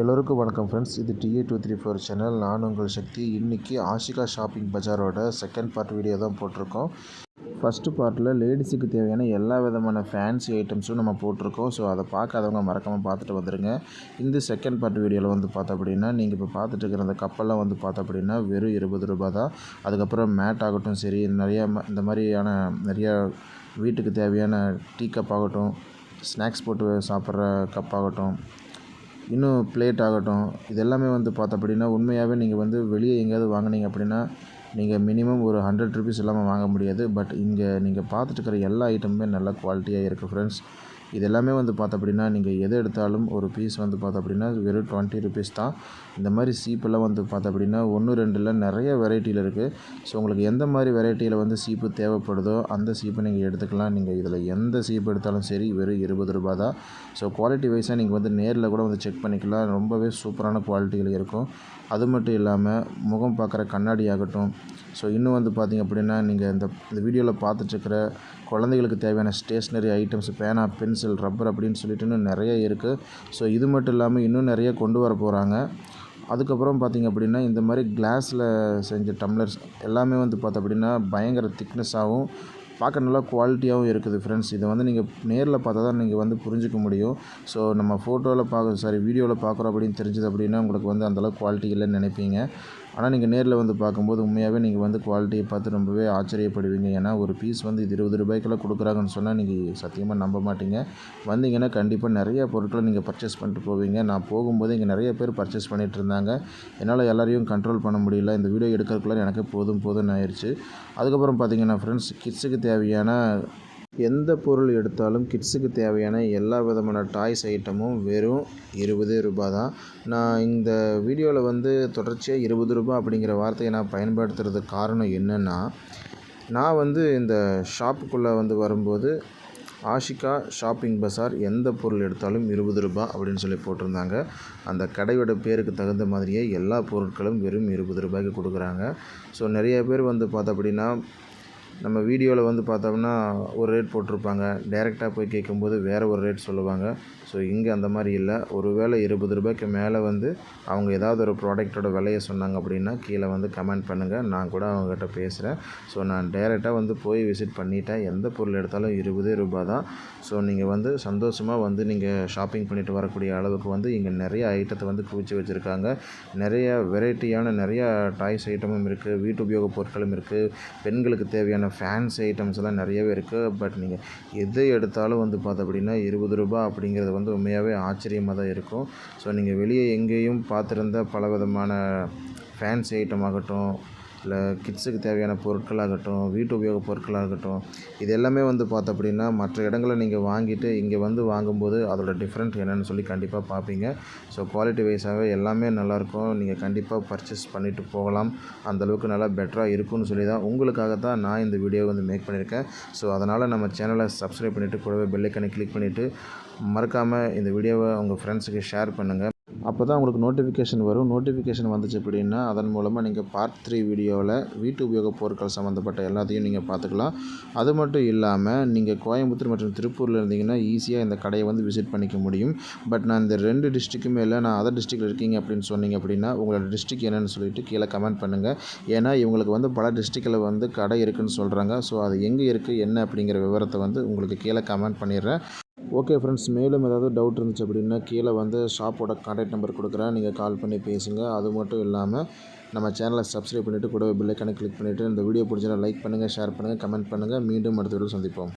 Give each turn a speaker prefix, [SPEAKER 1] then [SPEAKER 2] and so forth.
[SPEAKER 1] எல்லோருக்கும் வணக்கம் ஃப்ரெண்ட்ஸ் இது TA two three four channel நான் உங்கள் சக்தி. இன்றைக்கி ஆஷிகா ஷாப்பிங் பஜாரோட செகண்ட் பார்ட் வீடியோ தான் போட்டிருக்கோம். ஃபஸ்ட்டு பார்ட்டில் லேடிஸுக்கு தேவையான எல்லா விதமான ஃபேன்சி ஐட்டம்ஸும் நம்ம போட்டிருக்கோம். ஸோ அதை பார்க்காதவங்க மறக்காமல் பார்த்துட்டு வந்துடுங்க இந்த செகண்ட் பார்ட் வீடியோவில் வந்து பார்த்தோம் அப்படின்னா நீங்கள் இப்போ பார்த்துட்டு இருக்கிற அந்த கப்பெல்லாம் வந்து பார்த்தோம் அப்படின்னா வெறும் இருபது ரூபா தான். அதுக்கப்புறம் மேட் ஆகட்டும் சரி நிறையா இந்த மாதிரியான நிறையா வீட்டுக்கு தேவையான டீ கப் ஆகட்டும் ஸ்நாக்ஸ் போட்டு சாப்பிட்ற கப் ஆகட்டும் இன்னும் பிளேட் ஆகட்டும். இது எல்லாமே வந்து பார்த்தோம் அப்படின்னா உண்மையாகவே நீங்கள் வந்து வெளியே எங்கேயாவது வாங்கினீங்க அப்படின்னா நீங்கள் மினிமம் ஒரு ஹண்ட்ரட் ருபீஸ் இல்லாமல் வாங்க முடியாது. பட் இங்கே நீங்கள் பார்த்துட்டு இருக்கிற எல்லா ஐட்டமுமே நல்ல குவாலிட்டியாக இருக்குது ஃப்ரெண்ட்ஸ் இது எல்லாமே வந்து பார்த்தோம் அப்படின்னா நீங்கள் எது எடுத்தாலும் ஒரு பீஸ் வந்து பார்த்தோம் அப்படின்னா வெறும் டுவெண்ட்டி ருபீஸ் தான். இந்த மாதிரி சீப்பெல்லாம் வந்து பார்த்தோம் அப்படின்னா ஒன்று ரெண்டில் நிறைய வெரைட்டியில் இருக்குது ஸோ உங்களுக்கு எந்த மாதிரி வெரைட்டியில் வந்து சீப்பு தேவைப்படுதோ அந்த சீப்பை நீங்கள் எடுத்துக்கலாம். நீங்கள் இதில் எந்த சீப்பு எடுத்தாலும் சரி வெறும் இருபது ரூபா தான். ஸோ குவாலிட்டி வைஸாக நீங்கள் வந்து நேரில் கூட வந்து செக் பண்ணிக்கலாம். ரொம்பவே சூப்பரான குவாலிட்டிகள் இருக்கும். அது மட்டும் இல்லாமல் முகம் பார்க்குற கண்ணாடி ஆகட்டும். ஸோ இன்னும் வந்து பார்த்திங்க அப்படின்னா நீங்கள் இந்த இந்த வீடியோவில் பார்த்துட்ருக்கிற குழந்தைகளுக்கு தேவையான ஸ்டேஷ்னரி ஐட்டம்ஸ் பேனா பென்சில் ரப்பர் அப்படின்னு சொல்லிட்டு இன்னும் நிறைய இருக்குது ஸோ இது மட்டும் இல்லாமல் இன்னும் நிறைய கொண்டு வர போகிறாங்க அதுக்கப்புறம் பார்த்திங்க அப்படின்னா இந்த மாதிரி கிளாஸில் செஞ்ச டம்ளர்ஸ் எல்லாமே வந்து பார்த்தோம் அப்படின்னா பயங்கர திக்னஸாகவும் பார்க்க நல்லா குவாலிட்டியாகவும் இருக்குது ஃப்ரெண்ட்ஸ் இதை வந்து நீங்கள் நேரில் பார்த்தா தான் நீங்கள் வந்து புரிஞ்சிக்க முடியும். ஸோ நம்ம ஃபோட்டோவில் பார்க்க சாரி வீடியோவில் பார்க்குறோம் அப்படின்னு தெரிஞ்சது அப்படின்னா உங்களுக்கு வந்து அந்தளவுக்கு குவாலிட்டி இல்லைன்னு நினைப்பீங்க. ஆனால் நீங்கள் நேரில் வந்து பார்க்கும்போது உண்மையாகவே நீங்கள் வந்து குவாலிட்டியை பார்த்து ரொம்பவே ஆச்சரியப்படுவீங்க. ஏன்னா ஒரு பீஸ் வந்து இது இருபது ரூபாய்க்கெல்லாம் கொடுக்குறாங்கன்னு சொன்னால் நீங்கள் சத்தியமாக நம்ப மாட்டீங்க. வந்தீங்கன்னா கண்டிப்பாக நிறைய பொருட்களை நீங்கள் பர்ச்சேஸ் பண்ணிட்டு போவீங்க. நான் போகும்போது இங்கே நிறைய பேர் பர்ச்சேஸ் பண்ணிகிட்டு இருந்தாங்க. என்னால் எல்லாரையும் கண்ட்ரோல் பண்ண முடியல. இந்த வீடியோ எடுக்கிறதுக்குள்ள எனக்கு போதும் போதும்னு ஆயிடுச்சு அதுக்கப்புறம் பார்த்தீங்கன்னா ஃப்ரெண்ட்ஸ் கிட்ஸுக்கு தேவையான எந்த பொருள் எடுத்தாலும் கிட்ஸுக்கு தேவையான எல்லா விதமான டாய்ஸ் ஐட்டமும் வெறும் இருபது ரூபா தான். நான் இந்த வீடியோவில் வந்து தொடர்ச்சியாக இருபது ரூபா அப்படிங்கிற வார்த்தையை நான் பயன்படுத்துகிறதுக்கு காரணம் என்னென்னா நான் வந்து இந்த ஷாப்புக்குள்ளே வந்து வரும்போது ஆஷிகா ஷாப்பிங் பஸார் எந்த பொருள் எடுத்தாலும் இருபது ரூபா அப்படின்னு சொல்லி போட்டிருந்தாங்க. அந்த கடையோட பேருக்கு தகுந்த மாதிரியே எல்லா பொருட்களும் வெறும் இருபது ரூபாய்க்கு கொடுக்குறாங்க. ஸோ நிறைய பேர் வந்து பார்த்தோம் அப்படின்னா நம்ம வீடியோவில் வந்து பார்த்தோம்னா ஒரு ரேட் போட்டிருப்பாங்க. டேரெக்டாக போய் கேட்கும்போது வேறு ஒரு ரேட் சொல்லுவாங்க. ஸோ இங்கே அந்த மாதிரி இல்லை. ஒரு வேளை இருபது ரூபாய்க்கு மேலே வந்து அவங்க ஏதாவது ஒரு ப்ராடக்ட்டோட விலையை சொன்னாங்க அப்படின்னா கீழே வந்து கமெண்ட் பண்ணுங்கள் நான் கூட அவங்ககிட்ட பேசுகிறேன் ஸோ நான் டேரெக்டாக வந்து போய் விசிட் பண்ணிட்டேன். எந்த பொருள் எடுத்தாலும் இருபதே ரூபா தான். ஸோ நீங்கள் வந்து சந்தோஷமாக வந்து நீங்கள் ஷாப்பிங் பண்ணிவிட்டு வரக்கூடிய அளவுக்கு வந்து இங்கே நிறைய ஐட்டத்தை வந்து குவிச்சு வச்சுருக்காங்க. நிறைய வெரைட்டியான நிறையா டாய்ஸ் ஐட்டமும் இருக்குது வீட்டு உபயோகப் பொருட்களும் இருக்குது பெண்களுக்கு தேவையான ஃபேன்ஸ் ஐட்டம்ஸ் எல்லாம் நிறையவே இருக்குது பட் நீங்கள் எது எடுத்தாலும் வந்து பார்த்தோம் அப்படின்னா இருபது ரூபா அப்படிங்கிறது வந்து உண்மையாகவே ஆச்சரியமாக தான் இருக்கும். ஸோ நீங்கள் வெளியே எங்கேயும் பார்த்துருந்த பல விதமான ஃபேன்ஸ் ஐட்டம் ஆகட்டும் இல்லை கிட்ஸுக்கு தேவையான பொருட்களாகட்டும் வீட்டு உபயோக பொருட்களாகட்டும் இது எல்லாமே வந்து பார்த்தோம் அப்படின்னா மற்ற இடங்களில் நீங்கள் வாங்கிட்டு இங்கே வந்து வாங்கும்போது அதோட டிஃப்ரெண்ட் என்னென்னு சொல்லி கண்டிப்பாக பார்ப்பீங்க. ஸோ குவாலிட்டி வைஸாகவே எல்லாமே நல்லாயிருக்கும். நீங்கள் கண்டிப்பாக பர்ச்சேஸ் பண்ணிவிட்டு போகலாம். அந்தளவுக்கு நல்லா பெட்டராக இருக்கும்னு சொல்லி தான் உங்களுக்காக தான் நான் இந்த வீடியோ வந்து மேக் பண்ணியிருக்கேன். ஸோ அதனால் நம்ம சேனலை சப்ஸ்கிரைப் பண்ணிவிட்டு கூடவே பெல்லைக்கனை கிளிக் பண்ணிவிட்டு மறக்காமல் இந்த வீடியோவை உங்கள் ஃப்ரெண்ட்ஸுக்கு ஷேர் பண்ணுங்கள் அப்போ தான் உங்களுக்கு நோட்டிஃபிகேஷன் வரும். நோட்டிஃபிகேஷன் வந்துச்சு அப்படின்னா அதன் மூலமாக நீங்கள் பார்ட் த்ரீ வீடியோவில் வீட்டு உபயோகப் பொருட்கள் சம்மந்தப்பட்ட எல்லாத்தையும் நீங்கள் பார்த்துக்கலாம். அது மட்டும் இல்லாமல் நீங்கள் கோயம்புத்தூர் மற்றும் திருப்பூரில் இருந்தீங்கன்னா ஈஸியாக இந்த கடையை வந்து விசிட் பண்ணிக்க முடியும். பட் நான் இந்த ரெண்டு டிஸ்ட்ரிக்குமே இல்லை நான் அதர் டிஸ்ட்ரிக்டில் இருக்கீங்க அப்படின்னு சொன்னீங்க அப்படின்னா உங்களோட டிஸ்ட்ரிக் என்னென்னு சொல்லிட்டு கீழே கமெண்ட் பண்ணுங்கள் ஏன்னா இவங்களுக்கு வந்து பல டிஸ்ட்ரிக்டில் வந்து கடை இருக்குதுன்னு சொல்கிறாங்க ஸோ அது எங்கே இருக்குது என்ன அப்படிங்கிற விவரத்தை வந்து உங்களுக்கு கீழே கமெண்ட் பண்ணிடுறேன். ஓகே ஃப்ரெண்ட்ஸ் மேலும் ஏதாவது டவுட் இருந்துச்சு அப்படின்னா கீழே வந்து ஷாப்போட கான்டாக்ட் நம்பர் கொடுக்குறேன். நீங்கள் கால் பண்ணி பேசுங்க. அது மட்டும் இல்லாமல் நம்ம சேனலை சப்ஸ்கிரைப் பண்ணிவிட்டு கூட பில்லைக்கான கிளிக் பண்ணிவிட்டு இந்த வீடியோ பிடிச்சதை லைக் பண்ணுங்கள் ஷேர் பண்ணுங்கள் கமெண்ட் பண்ணுங்கள் மீண்டும் அடுத்த வீடியோ சந்திப்போம்.